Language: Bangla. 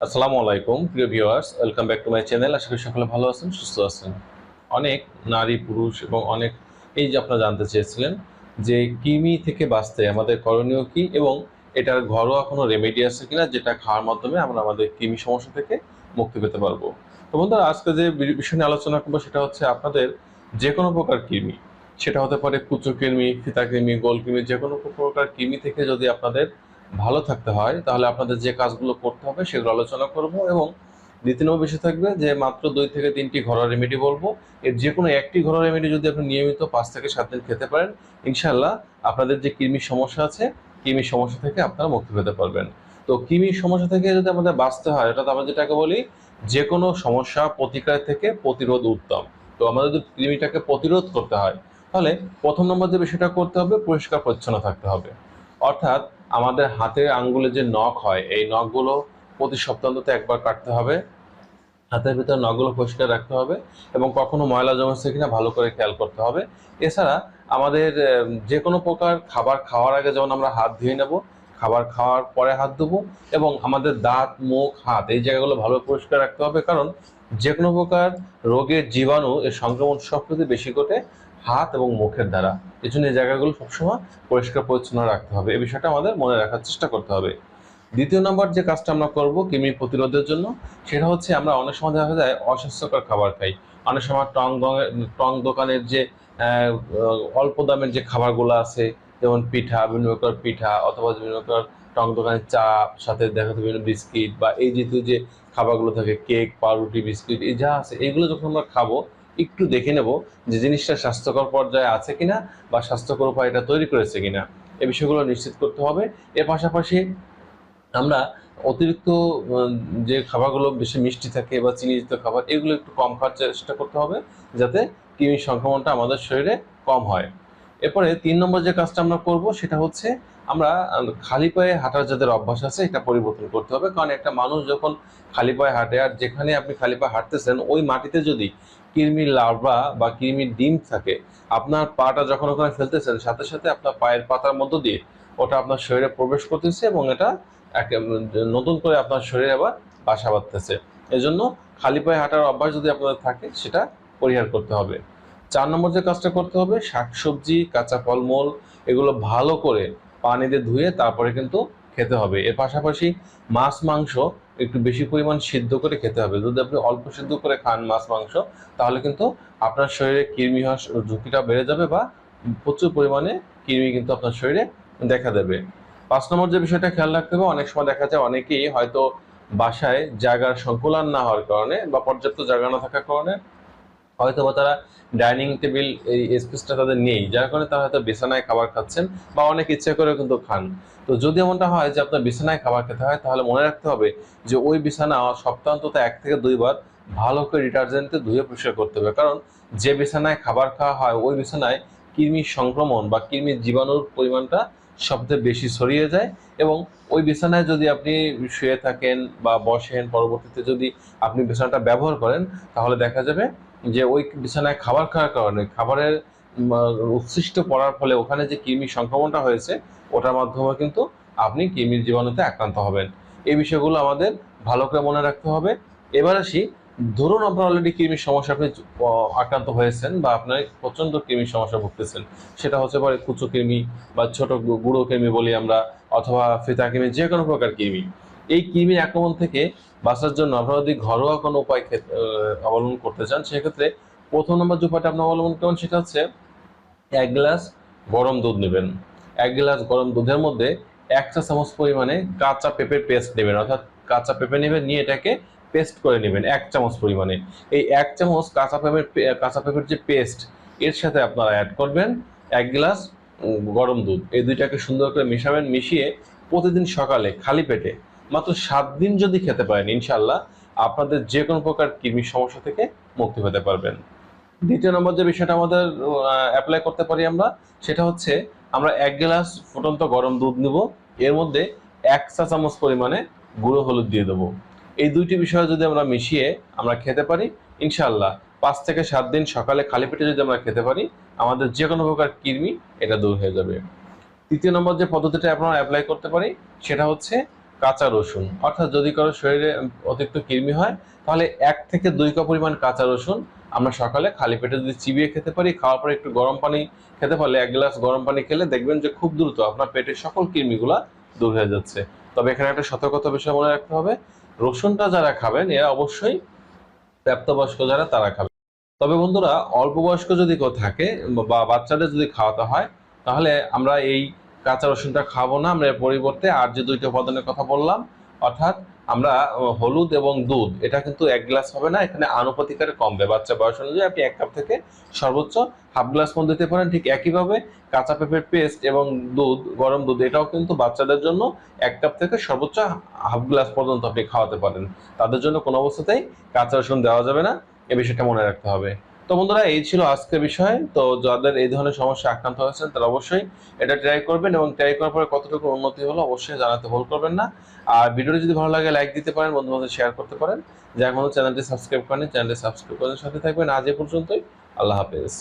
আসসালামু আলাইকুম, প্রিয় viewers, welcome back to my channel. আশা করি সকলে ভালো আছেন, সুস্থ আছেন। অনেক নারী, পুরুষ এবং অনেক, এই যে আপনারা জানতে চেয়েছিলেন যে কৃমি থেকে বাঁচতে আমাদের করণীয় কি এবং এটার ঘরোয়া কোনো রেমেডি আছে কিনা যেটা খাওয়ার মাধ্যমে আমরা আমাদের কৃমি সমস্যা থেকে মুক্তি পেতে পারব। তো বন্ধুরা, আজকে যে বিষয় নিয়ে আলোচনা করব সেটা হচ্ছে আপনাদের যে কোনো প্রকার কৃমি। সেটা হতে পারে কুচো কৃমি, ফিতা কৃমি, গোল কৃমি যে কোনো প্রকার কৃমি থেকে যদি আপনাদের ভালো থাকতে হয়, তাহলে আপনাদের যে কাজগুলো করতে হবে সেগুলো আলোচনা করব এবং নম্বর বিষয় থাকবে যে মাত্র দুই থেকে তিনটি ঘরোয়া রেমেডি বলব। এর যে কোনো একটি ঘরোয়া রেমেডি যদি আপনি নিয়মিত পাঁচ থেকে সাত দিন খেতে পারেন ইনশাল্লাহ আপনাদের যে কৃমির সমস্যা আছে, কৃমির সমস্যা থেকে আপনারা মুক্তি পেতে পারবেন। তো কৃমির সমস্যা থেকে যদি আমাদের বাঁচতে হয়, অর্থাৎ আমরা যেটাকে বলি যে কোনো সমস্যা প্রতিকার থেকে প্রতিরোধ উত্তম। তো আমাদের যদি কৃমিটাকে প্রতিরোধ করতে হয়, তাহলে প্রথম নম্বর যে বিষয়টা করতে হবে, পরিষ্কার পরিচ্ছন্ন থাকতে হবে। অর্থাৎ আমাদের হাতের আঙ্গুলে যে নখ হয়, এই নখগুলো প্রতি সপ্তাহতে একবার কাটতে হবে। হাতের ভিতরে নখগুলো পরিষ্কার রাখতে হবে এবং কখনো ময়লা জমেছে কিনা ভালো করে খেয়াল করতে হবে। এছাড়া আমাদের যে কোনো প্রকার খাবার খাওয়ার আগে যেমন আমরা হাত ধুয়ে নেব, খাবার খাওয়ার পরে হাত ধুবো এবং আমাদের দাঁত, মুখ, হাত এই জায়গাগুলো ভালো পরিষ্কার রাখতে হবে। কারণ যে কোনো প্রকার রোগের জীবাণু এর সংক্রমণ সবচেয়ে বেশি ঘটে হাত এবং মুখের দ্বারা। এই জন্য এই জায়গাগুলো সবসময় পরিষ্কার পরিচ্ছন্ন রাখতে হবে। এই বিষয়টা আমাদের মনে রাখার চেষ্টা করতে হবে। দ্বিতীয় নম্বর যে কাজটা আমরা করব কৃমি প্রতিরোধের জন্য, সেটা হচ্ছে আমরা অনেক সময় দেখা যায় অস্বাস্থ্যকর খাবার খাই। অনেক সময় টং টং দোকানের যে অল্প দামের যে খাবারগুলো আছে, যেমন পিঠা, বিভিন্ন প্রকার পিঠা অথবা বিভিন্ন প্রকার টং দোকানের চা, সাথে দেখা বিভিন্ন বিস্কিট বা এই জাতীয় যে খাবারগুলো থাকে, কেক, পাউরুটি, বিস্কিট, এই যা আছে এইগুলো যখন আমরা খাব একটু দেখে নেব যে জিনিসটা স্বাস্থ্যকর পর্যায়ে আছে কিনা বা স্বাস্থ্যকর উপায় এটা তৈরি করেছে কিনা। এ বিষয়গুলো নিশ্চিত করতে হবে। এর পাশাপাশি আমরা অতিরিক্ত যে খাবারগুলো বেশি মিষ্টি থাকে বা চিনিযুক্ত খাবার, এগুলো একটু কম খাওয়ার চেষ্টা করতে হবে যাতে কৃমির সংক্রমণটা আমাদের শরীরে কম হয়। এরপরে তিন নম্বর যে কাজটা আমরা করব, সেটা হচ্ছে আমরা খালি পায়ে হাঁটার যাদের অভ্যাস আছে, এটা পরিবর্তন করতে হবে। কারণ একটা মানুষ যখন খালি পায়ে হাঁটে, আর যেখানে আপনি খালি পায়ে হাঁটতেছেন, ওই মাটিতে যদি কৃমির লার্ভা বা কৃমির ডিম থাকে, আপনার পাটা যখন ওখানে ফেলতেছেন, সাথে সাথে আপনার পায়ের পাতার মধ্য দিয়ে ওটা আপনার শরীরে প্রবেশ করতেছে এবং এটা নতুন করে আপনার শরীরে আবার বাসা বাঁধতেছে। এজন্য খালি পায়ে হাঁটার অভ্যাস যদি আপনাদের থাকে, সেটা পরিহার করতে হবে। চার নম্বর যে কাজটা করতে হবে শাকসবজি কাঁচা ফলমূল, এগুলো ভালো করে পানি দিয়ে ধুয়ে তারপরে কিন্তু খেতে হবে। এর পাশাপাশি মাছ, মাংস একটু বেশি পরিমাণ সিদ্ধ করে খেতে হবে। যদি আপনি অল্প সিদ্ধ করে খান মাছ, মাংস, তাহলে কিন্তু আপনার শরীরে কৃমি হওয়ার ঝুঁকিটা বেড়ে যাবে বা প্রচুর পরিমাণে কৃমি কিন্তু আপনার শরীরে দেখা দেবে। পাঁচ নম্বর যে বিষয়টা খেয়াল রাখতে হবে, অনেক সময় দেখা যায় অনেকেই হয়তো বাসায় জায়গার সংকুলান না হওয়ার কারণে বা পর্যাপ্ত জায়গা না থাকার কারণে হয়তো বা তারা ডাইনিং টেবিল, এই স্পেসটা তাদের নেই, যার কারণে তারা হয়তো বিছানায় খাবার খাচ্ছেন বা অনেক ইচ্ছে করে কিন্তু খান। তো যদি এমনটা হয় যে আপনার বিছানায় খাবার খেতে হয়, তাহলে মনে রাখতে হবে যে ওই বিছানা সপ্তাহ অন্তত এক থেকে দুইবার ভালো করে ডিটারজেন্টে ধুয়ে পরিষ্কার করতে হবে। কারণ যে বিছানায় খাবার খাওয়া হয়, ওই বিছানায় কৃমির সংক্রমণ বা কৃমির জীবাণুর পরিমাণটা সবচেয়ে বেশি ছড়িয়ে যায় এবং ওই বিছানায় যদি আপনি শুয়ে থাকেন বা বসেন, পরবর্তীতে যদি আপনি বিছানাটা ব্যবহার করেন, তাহলে দেখা যাবে যে ওই বিছানায় খাবার খাওয়ার কারণে, খাবারের উচ্ছিষ্ট পড়ার ফলে ওখানে যে কৃমি সংক্রমণটা হয়েছে, ওটার মাধ্যমে কিন্তু আপনি কৃমির জীবাণুতে আক্রান্ত হবেন। এই বিষয়গুলো আমাদের ভালো করে মনে রাখতে হবে। এবার আসি, ধরুন আপনার অলরেডি কৃমির সমস্যা আপনি আক্রান্ত হয়েছেন বা আপনার প্রচণ্ড কৃমির সমস্যা ভুগতেছেন। সেটা হচ্ছে পারে কুচো কৃমি বা ছোট গুঁড়ো কৃমি বলি আমরা, অথবা ফিতা কৃমি যে কোনো প্রকার কৃমি। এই কৃমির আক্রমণ থেকে বাঁচার জন্য আপনারা যদি ঘরোয়া কোনো উপায় অবলম্বন করতে চান, সেক্ষেত্রে প্রথম নম্বর যে উপায়টা আপনি অবলম্বন করবেন সেটা হচ্ছে এক গ্লাস গরম দুধ নেবেন। এক গ্লাস গরম দুধের মধ্যে এক চা চামচ পরিমাণে কাঁচা পেঁপের পেস্ট নেবেন, অর্থাৎ কাঁচা পেঁপে নেবেন, নিয়ে এটাকে পেস্ট করে নেবেন এক চামচ পরিমাণে। এই এক চামচ কাঁচা পেঁপের কাঁচা পেঁপের যে পেস্ট, এর সাথে আপনারা অ্যাড করবেন এক গ্লাস গরম দুধ। এই দুইটাকে সুন্দর করে মিশাবেন, মিশিয়ে প্রতিদিন সকালে খালি পেটে মাত্র সাত দিন যদি খেতে পারেন ইনশাল্লাহ আপনাদের যে কোনো প্রকার কৃমির সমস্যা থেকে মুক্তি পেতে পারবেন। দ্বিতীয় নম্বর যে বিষয়টা আমাদের অ্যাপ্লাই করতে পারি আমরা, সেটা হচ্ছে আমরা এক গ্লাস ফুটন্ত গরম দুধ নিব। এর মধ্যে এক চা চামচ পরিমাণে গুঁড়ো হলুদ দিয়ে দেবো। এই দুইটি বিষয় যদি আমরা মিশিয়ে আমরা খেতে পারি ইনশাল্লাহ পাঁচ থেকে সাত দিন সকালে খালি পেটে যদি আমরা খেতে পারি, আমাদের যে কোনো প্রকার কৃমি এটা দূর হয়ে যাবে। তৃতীয় নম্বর যে পদ্ধতিটা আপনারা অ্যাপ্লাই করতে পারি, সেটা হচ্ছে কাঁচা রসুন। অর্থাৎ যদি কারও শরীরে অতিরিক্ত কৃমি হয়, তাহলে এক থেকে দুই কাপ পরিমাণ কাঁচা রসুন আমরা সকালে খালি পেটে যদি চিবিয়ে খেতে পারি, খাওয়ার পরে একটু গরম পানি খেতে পারলে এক গ্লাস গরম পানি খেলে দেখবেন যে খুব দ্রুত আপনার পেটের সকল কৃমিগুলা দূর হয়ে যাচ্ছে। তবে এখানে একটা সতর্কতা বিষয় মনে রাখতে হবে, রসুনটা যারা খাবেন, এরা অবশ্যই প্রাপ্তবয়স্ক যারা, তারা খাবে। তবে বন্ধুরা অল্প বয়স্ক যদি কেউ থাকে বা বাচ্চাদের যদি খাওয়াতে হয়, তাহলে আমরা এই কাঁচা রসুনটা খাব না, আমরা এর পরিবর্তে আর যে দুইটা উপাদানের কথা বললাম, অর্থাৎ আমরা হলুদ এবং দুধ, এটা কিন্তু এক গ্লাস হবে না, এখানে আনুপাতিক হারে কমবে, বাচ্চা বয়স অনুযায়ী আপনি এক কাপ থেকে সর্বোচ্চ হাফ গ্লাস মধ্যে দিতে পারেন, ঠিক একইভাবে কাঁচা পেঁপের পেস্ট এবং দুধ, গরম দুধ, এটাও কিন্তু বাচ্চাদের জন্য এক কাপ থেকে সর্বোচ্চ হাফ গ্লাস পর্যন্ত আপনি খাওয়াতে পারেন। তাদের জন্য কোনো অবস্থাতেই কাঁচা রসুন দেওয়া যাবে না, এ বিষয়টা মনে রাখতে হবে। তো বন্ধুরা, এই ছিল আজকের বিষয়। তো যাদের এই ধরনের সমস্যা আক্রান্ত হয়েছেন, তারা অবশ্যই এটা ট্রাই করবেন এবং ট্রাই করার পরে কতটুকু উন্নতি হলো অবশ্যই জানাতে ভুল করবেন না। আর ভিডিওটি যদি ভালো লাগে লাইক দিতে পারেন বন্ধু বান্ধব শেয়ার করতে পারেন। যার বন্ধু চ্যানেলটি সাবস্ক্রাইব করেন চ্যানেলটি সাবস্ক্রাইব করার সাথে থাকবেন। আজ এ পর্যন্তই, আল্লাহ হাফেজ।